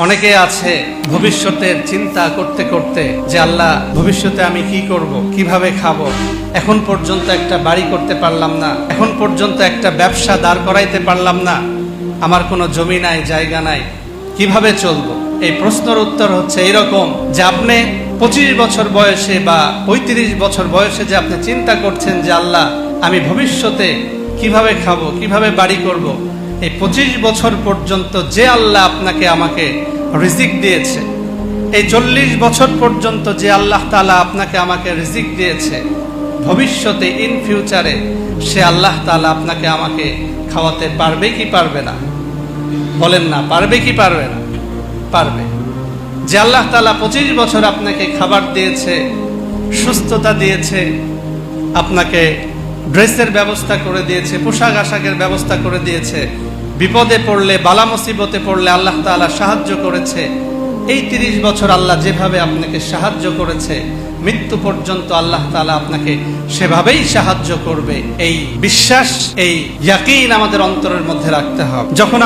অনেকে আছে ভবিষ্যতের চিন্তা করতে করতে যে, আল্লাহ, ভবিষ্যতে আমি কি করব? কীভাবে খাব? এখন পর্যন্ত একটা বাড়ি করতে পারলাম না। এখন পর্যন্ত একটা ব্যবসা দাঁড় করাইতে পারলাম না। আমার কোনো জমি নাই, জায়গা নাই। কীভাবে চলবো? এই প্রশ্নের উত্তর হচ্ছে এরকম যে, আপনি পঁচিশ বছর বয়সে বা পঁয়ত্রিশ বছর বয়সে যে, আপনি চিন্তা করছেন যে, আল্লাহ, আমি ভবিষ্যতে কীভাবে খাব? কীভাবে বাড়ি করব। এই পঁচিশ বছর পর্যন্ত যে আল্লাহ আপনাকে আমাকে রিজিক দিয়েছে, এই চল্লিশ বছর পর্যন্ত যে আল্লাহ তালা আপনাকে আমাকে রিজিক দিয়েছে, ভবিষ্যতে ইন ফিউচারে সে আল্লাহ তালা আপনাকে আমাকে খাওয়াতে পারবে কি পারবে না? বলেন না, পারবে কি পারবে না? পারবে। যে আল্লাহ তালা পঁচিশ বছর আপনাকে খাবার দিয়েছে, সুস্থতা দিয়েছে, আপনাকে ড্রেসের ব্যবস্থা করে দিয়েছে, পোশাক আশাকের ব্যবস্থা করে দিয়েছে। বিপদে পড়লে, বালা মুসিবতে পড়লে আল্লাহ তালা সাহায্য করেছে। এই তিরিশ বছর আল্লাহ যেভাবে আপনাকে সাহায্য করেছে, মৃত্যু পর্যন্ত আল্লাহ তালা আপনাকে সেভাবেই সাহায্য করবে। এই বিশ্বাস, এই ইয়াকিন আমাদের অন্তরের মধ্যে রাখতে হবে। যখন